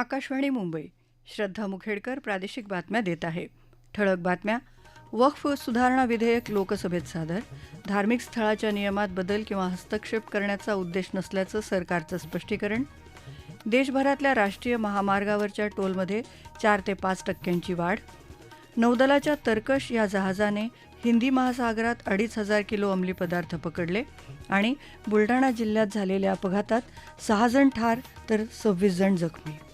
आकाशवाणी मुंबई. श्रद्धा मुखेडकर प्रादेशिक बातम्या देत आहे. ठळक बातम्या. वक्फ सुधारणा विधेयक लोकसभेत सादर. धार्मिक स्थळाच्या नियमात बदल किंवा हस्तक्षेप करण्याचा उद्देश नसल्याचं सरकारचं स्पष्टीकरण. देशभरातल्या राष्ट्रीय महामार्गावरच्या टोलमध्ये चार ते पाच टक्क्यांची वाढ. नौदलाच्या तर्कश या जहाजाने हिंदी महासागरात अडीच हजार किलो अंमली पदार्थ पकडले आणि बुलढाणा जिल्ह्यात झालेल्या अपघातात सहा जण ठार तर सव्वीस जण जखमी.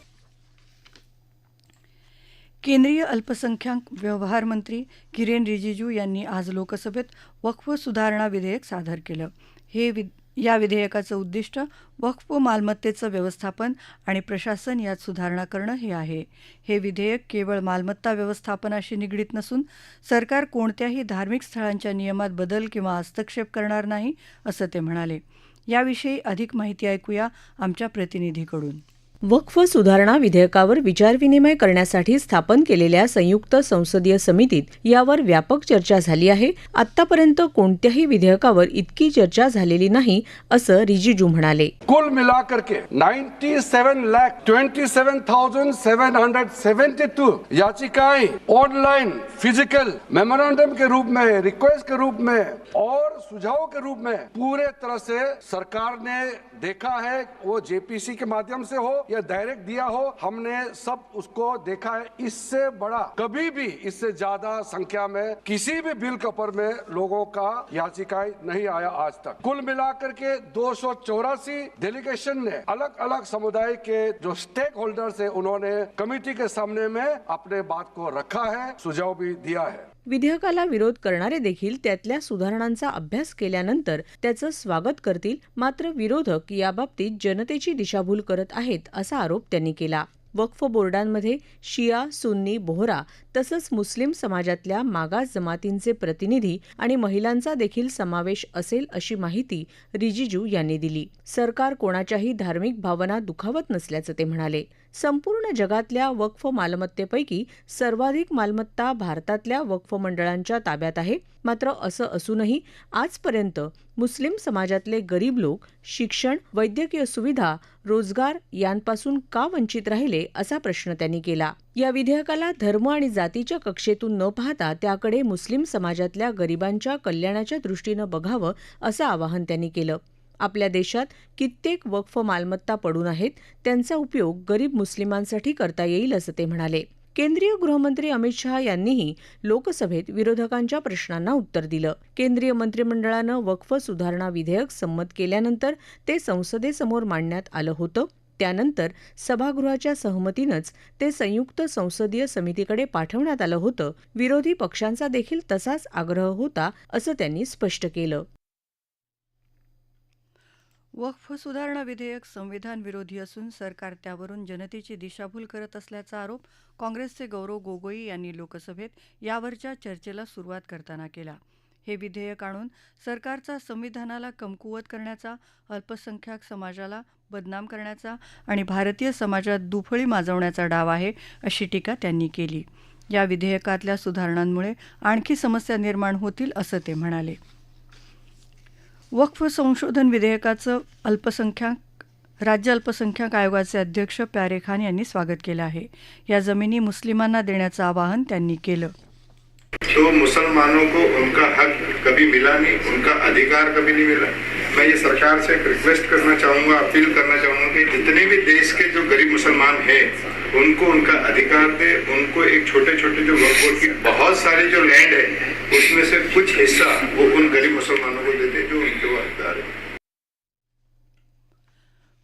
केंद्रीय अल्पसंख्याक व्यवहार मंत्री किरेन रिजिजू यांनी आज लोकसभेत वक्फ सुधारणा विधेयक सादर केलं. हे वि या विधेयकाचं उद्दिष्ट वक्फ मालमत्तेचं व्यवस्थापन आणि प्रशासन यात सुधारणा करणं हे आहे. हे विधेयक केवळ मालमत्ता व्यवस्थापनाशी निगडीत नसून सरकार कोणत्याही धार्मिक स्थळांच्या नियमात बदल किंवा हस्तक्षेप करणार नाही असं ते म्हणाले. याविषयी अधिक माहिती ऐकूया आमच्या प्रतिनिधीकडून. वक्फ सुधारणा विधेयकावर विचारविनिमय करण्यासाठी स्थापन केलेल्या संयुक्त संसदीय समितीत यावर व्यापक चर्चा झाली आहे. आतापर्यंत कोणत्याही विधेयकावर इतकी चर्चा झालेली नाही असं रिजिजू म्हणाले. कुल मिला करके ninety seven lakh twenty seven thousand के 97 लाख 27,772 याचिकाएं ऑनलाइन फिजिकल मेमोरेंडम के रूप में रिक्वेस्ट के रूप में और सुझाव के रूप में पूरे तरह से सरकार ने देखा है वो जेपीसी के माध्यम से हो या डायरेक्ट दिया हो, हमने सब उसको देखा है। इससे बड़ा कभी भी, इससे ज़्यादा संख्या में किसी भी बिल कपर में लोगों का याचिकाएँ नहीं आया आज तक। कुल मिलाकर के दो सौ चौरासी डेलीगेशन ने अलग अलग समुदाय के जो स्टेक होल्डर्स है, उन्होंने कमेटी के सामने में अपने बात को रखा है, सुझाव भी दिया है। विधेयकाला विरोध करणारे देखील त्यातल्या सुधारणांचा अभ्यास केल्यानंतर त्याचं स्वागत करतील मात्र विरोधक याबाबतीत जनतेची दिशाभूल करत आहेत असा आरोप त्यांनी केला. वक्फ बोर्डांमध्ये शिया सुन्नी बोहरा तसंच मुस्लिम समाजातल्या मागास जमातींचे प्रतिनिधी आणि महिलांचा देखील समावेश असेल अशी माहिती रिजिजू यांनी दिली. सरकार कोणाच्याही धार्मिक भावना दुखावत नसल्याचं ते म्हणाले. संपूर्ण जगातल्या वक्फ मालमत्तेपैकी सर्वाधिक मालमत्ता भारतातल्या वक्फ मंडळांच्या ताब्यात आहे. मात्र असं असूनही आजपर्यंत मुस्लिम समाजातले गरीब लोक शिक्षण वैद्यकीय सुविधा रोजगार यांपासून का वंचित राहिले असा प्रश्न त्यांनी केला. या विधेयकाला धर्म आणि जातीच्या कक्षेतून न पाहता त्याकडे मुस्लिम समाजातल्या गरिबांच्या कल्याणाच्या दृष्टीनं बघावं असं आवाहन त्यांनी केलं. आपल्या देशात कित्येक वक्फ मालमत्ता पडून आहेत त्यांचा उपयोग गरीब मुस्लिमांसाठी करता येईल असं ते म्हणाले. केंद्रीय गृहमंत्री अमित शहा यांनीही लोकसभेत विरोधकांच्या प्रश्नांना उत्तर दिलं. केंद्रीय मंत्रिमंडळानं वक्फ सुधारणा विधेयक संमत केल्यानंतर ते संसदेसमोर मांडण्यात आलं होतं. त्यानंतर सभागृहाच्या सहमतीनंच ते संयुक्त संसदीय समितीकडे पाठवण्यात आलं होतं. विरोधी पक्षांचा देखील तसाच आग्रह होता असं त्यांनी स्पष्ट केलं. वक्फ सुधारणा विधेयक संविधान विरोधी असून सरकार त्यावरून जनतेची दिशाभूल करत असल्याचा आरोप काँग्रेसचे गौरव गोगोई यांनी लोकसभेत यावरच्या चर्चेला सुरुवात करताना केला. हे विधेयक आणून सरकारचा संविधानाला कमकुवत करण्याचा अल्पसंख्याक समाजाला बदनाम करण्याचा आणि भारतीय समाजात दुफळी माजवण्याचा डाव आहे अशी टीका त्यांनी केली. या विधेयकातल्या सुधारणांमुळे आणखी समस्या निर्माण होतील असं ते म्हणाले. वक्फ संशोधन विधेयकाचं अल्पसंख्याक राज्य अल्पसंख्याक आयोगाचे अध्यक्ष प्यारे खान यांनी स्वागत केलं आहे. या जमिनी मुस्लिमांना देण्याचं आवाहन त्यांनी केलं. तो मुसलमानों को उनका हक कभी मिला नहीं उनका अधिकार कभी नहीं मिला। मैं ये सरकार से रिक्वेस्ट करना चाहूँगा अपील करना चाहूँगा कि जितने भी देश के जो गरीब मुसलमान हैं उनको उनका अधिकार दे उनको एक छोटे छोटे जो की बहुत सारे जो लैंड है उसमें से कुछ हिस्सा वो उन गरीब मुसलमानों को देते जो उनके हकदार हैं।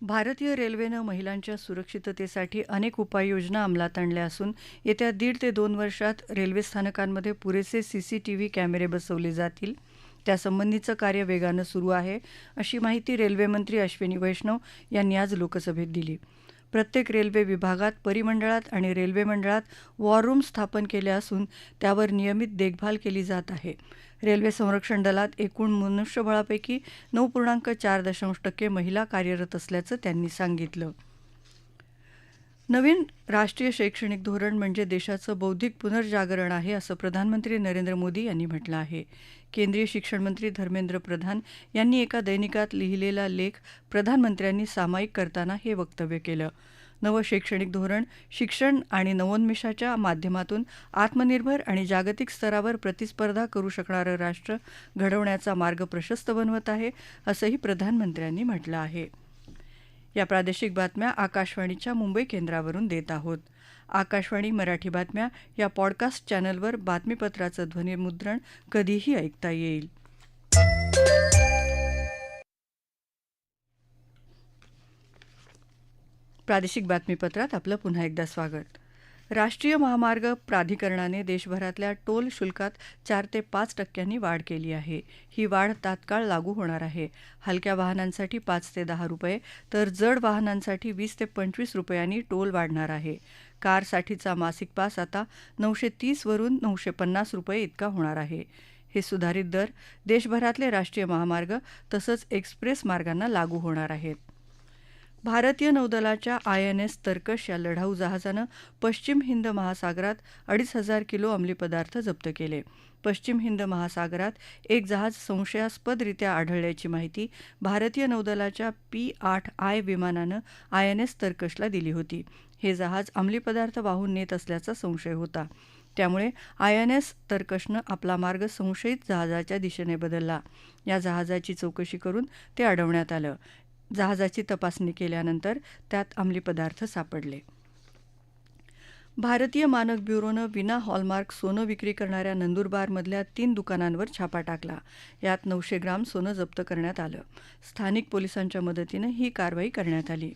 भारतीय रेल्वेनं महिलांच्या सुरक्षिततेसाठी अनेक उपाययोजना अंमलात आणल्या असून येत्या दीड ते दोन वर्षात रेल्वे स्थानकांमध्ये पुरेसे सीसीटीव्ही कॅमेरे बसवले जातील. त्यासंबंधीचं कार्य वेगानं सुरू आहे अशी माहिती रेल्वेमंत्री अश्विनी वैष्णव यांनी आज लोकसभेत दिली. प्रत्येक रेल्वे विभागात परिमंडळात आणि रेल्वे मंडळात वॉर रूम स्थापन केल्या असून त्यावर नियमित देखभाल केली जात आहे. रेल्वे संरक्षण दलात एकूण मनुष्यबळापैकी नऊ पूर्णांक चार दशांश टक्के महिला कार्यरत असल्याचं त्यांनी सांगितलं. नवीन राष्ट्रीय शैक्षणिक धोरण म्हणजे देशाचं बौद्धिक पुनर्जागरण आहे असं प्रधानमंत्री नरेंद्र मोदी यांनी म्हटलं आहे. केंद्रीय शिक्षण मंत्री धर्मेंद्र प्रधान यांनी एका दैनिकात लिहिलेला लेख प्रधानमंत्र्यांनी सामायिक करताना हे वक्तव्य केलं. नवं शैक्षणिक धोरण शिक्षण आणि नवोन्मेषाच्या माध्यमातून आत्मनिर्भर आणि जागतिक स्तरावर प्रतिस्पर्धा करू शकणारं राष्ट्र घडवण्याचा मार्ग प्रशस्त बनवत आहे असंही प्रधानमंत्र्यांनी म्हटलं आहे. या प्रादेशिक बातम्या आकाशवाणीच्या मुंबई केंद्रावरून देत आहोत. आकाशवाणी मराठी बातम्या या पॉडकास्ट चॅनलवर बातमीपत्राचं ध्वनिमुद्रण कधीही ऐकता येईल. प्रादेशिक बातमीपत्रात आपलं पुन्हा एकदा स्वागत. राष्ट्रीय महामार्ग प्राधिकरणाने देशभरातल्या टोल शुल्कात चार ते पाच टक्क्यांनी वाढ केली आहे. ही वाढ तात्काळ लागू होणार आहे. हलक्या वाहनांसाठी पाच ते दहा रुपये तर जड वाहनांसाठी वीस ते पंचवीस रुपयांनी टोल वाढणार आहे. कारसाठीचा मासिक पास आता नऊशे तीसवरून नऊशे पन्नास रुपये इतका होणार आहे. हे सुधारित दर देशभरातले राष्ट्रीय महामार्ग तसंच एक्सप्रेस मार्गांना लागू होणार आहेत. भारतीय नौदलाच्या आयएनएस तर्कश या लढाऊ जहाजानं पश्चिम हिंद महासागरात अडीच हजार किलो अंमली पदार्थ जप्त केले. पश्चिम हिंद महासागरात एक जहाज संशयास्पदरित्या आढळल्याची माहिती भारतीय नौदलाच्या पी आठ आय विमानानं आय एन एस तर्कशला दिली होती. हे जहाज अंमली पदार्थ वाहून नेत असल्याचा संशय होता. त्यामुळे आय एन एस तर्कशनं आपला मार्ग संशयित जहाजाच्या दिशेने बदलला. या जहाजाची चौकशी करून ते अडवण्यात आलं. जहाजाची तपासणी केल्यानंतर त्यात अंमली पदार्थ सापडले. भारतीय मानक ब्युरोनं विना हॉलमार्क सोनं विक्री करणाऱ्या नंदुरबारमधल्या तीन दुकानांवर छापा टाकला. यात नऊशे ग्राम सोनं जप्त करण्यात आलं. स्थानिक पोलिसांच्या मदतीनं ही कारवाई करण्यात आली.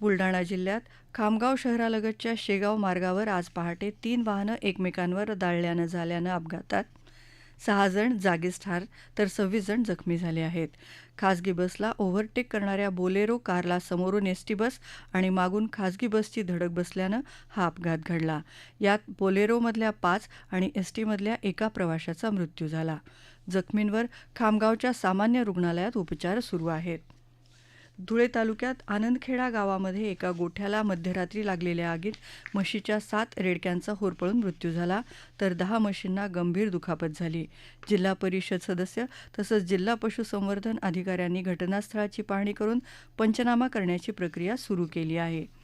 बुलडाणा जिल्ह्यात खामगाव शहरालगतच्या शेगाव मार्गावर आज पहाटे तीन वाहनं एकमेकांवर दाळल्यानं झाल्यानं अपघातात सहा जण जागीच ठार तर सव्वीस जण जखमी झाले आहेत. खासगी बसला ओव्हरटेक करणाऱ्या बोलेरो कारला समोरून एसटी बस आणि मागून खासगी बसची धडक बसल्यानं हा अपघात घडला. यात बोलेरोमधल्या पाच आणि एसटीमधल्या एका प्रवाशाचा मृत्यू झाला. जखमींवर खामगावच्या सामान्य रुग्णालयात उपचार सुरू आहेत. धुळे तालुक्यात आनंदखेडा गावामध्ये एका गोठ्याला मध्यरात्री लागलेल्या आगीत म्हशीच्या सात रेडक्यांचा होरपळून मृत्यू झाला तर दहा म्हशींना गंभीर दुखापत झाली. जिल्हा परिषद सदस्य तसंच जिल्हा पशुसंवर्धन अधिकाऱ्यांनी घटनास्थळाची पाहणी करून पंचनामा करण्याची प्रक्रिया सुरू केली आहे.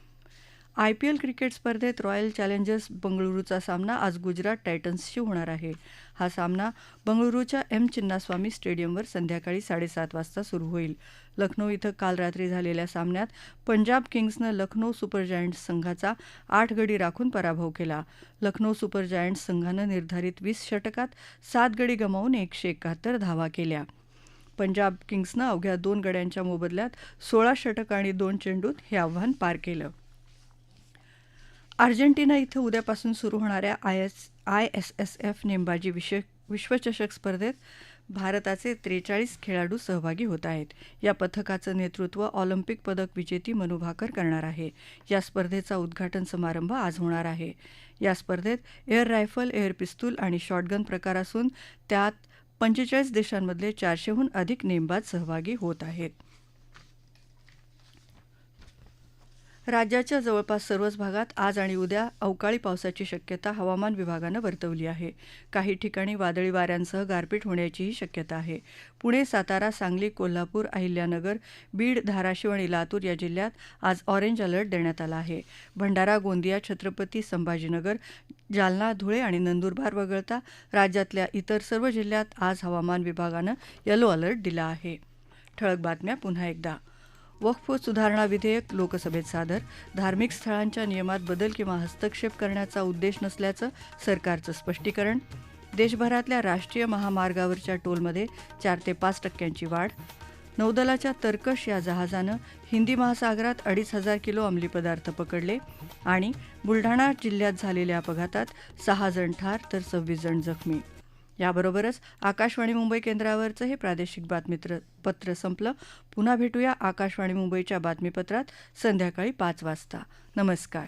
आयपीएल क्रिकेट स्पर्धेत रॉयल चॅलेंजर्स बंगळुरूचा सामना आज गुजरात टायटन्सशी होणार आहे. हा सामना बंगळुरूच्या एम चिन्नास्वामी स्टेडियमवर संध्याकाळी साडेसात वाजता सुरू होईल. लखनौ इथं काल रात्री झालेल्या सामन्यात पंजाब किंग्सनं लखनौ सुपर जायंट्स संघाचा आठ गडी राखून पराभव केला. लखनौ सुपर जायंट्स संघानं निर्धारित वीस षटकात सात गडी गमावून एकशे एकाहत्तर धावा केल्या. पंजाब किंग्सनं अवघ्या दोन गड्यांच्या मोबदल्यात सोळा षटक आणि दोन चेंडूत हे आव्हान पार केलं. अर्जेंटिना इथं उद्यापासून सुरू होणाऱ्या I S I S S F नेमबाजी विश्व विश्वचषक स्पर्धेत भारताचे त्रेचाळीस खेळाडू सहभागी होत आहेत. या पथकाचं नेतृत्व ऑलिम्पिक पदक विजेती मनू भाकर करणार आहे. या स्पर्धेचा उद्घाटन समारंभ आज होणार आहे. या स्पर्धेत एअर रायफल एअर पिस्तूल आणि शॉटगन प्रकार असून त्यात पंचेचाळीस देशांमधले चारशेहून अधिक नेमबाज सहभागी होत आहेत. राज्याच्या जवळपास सर्वच भागात आज आणि उद्या अवकाळी पावसाची शक्यता हवामान विभागानं वर्तवली आहे. काही ठिकाणी वादळी वाऱ्यांसह गारपीट होण्याचीही शक्यता आहे. पुणे सातारा सांगली कोल्हापूर अहिल्यानगर बीड धाराशिव आणि लातूर या जिल्ह्यात आज ऑरेंज अलर्ट देण्यात आला आहे. भंडारा गोंदिया छत्रपती संभाजीनगर जालना धुळे आणि नंदुरबार वगळता राज्यातल्या इतर सर्व जिल्ह्यात आज हवामान विभागानं येलो अलर्ट दिला आहे. ठळक बातम्या पुन्हा एकदा. वक्फ सुधारणा विधेयक लोकसभेत सादर. धार्मिक स्थळांच्या नियमात बदल किंवा हस्तक्षेप करण्याचा उद्देश नसल्याचं सरकारचं स्पष्टीकरण. देशभरातल्या राष्ट्रीय महामार्गावरच्या टोलमध्ये चार ते पाच टक्क्यांची वाढ. नौदलाच्या तर्कश या जहाजानं हिंदी महासागरात अडीच हजार किलो अंमली पदार्थ पकडले आणि बुलढाणा जिल्ह्यात झालेल्या अपघातात सहा जण ठार तर सव्वीस जण जखमी. याबरोबरच आकाशवाणी मुंबई केंद्रावरचं हे प्रादेशिक बातमीत्र पत्र संपलं. पुन्हा भेटूया आकाशवाणी मुंबईच्या बातमीपत्रात संध्याकाळी पाच वाजता. नमस्कार.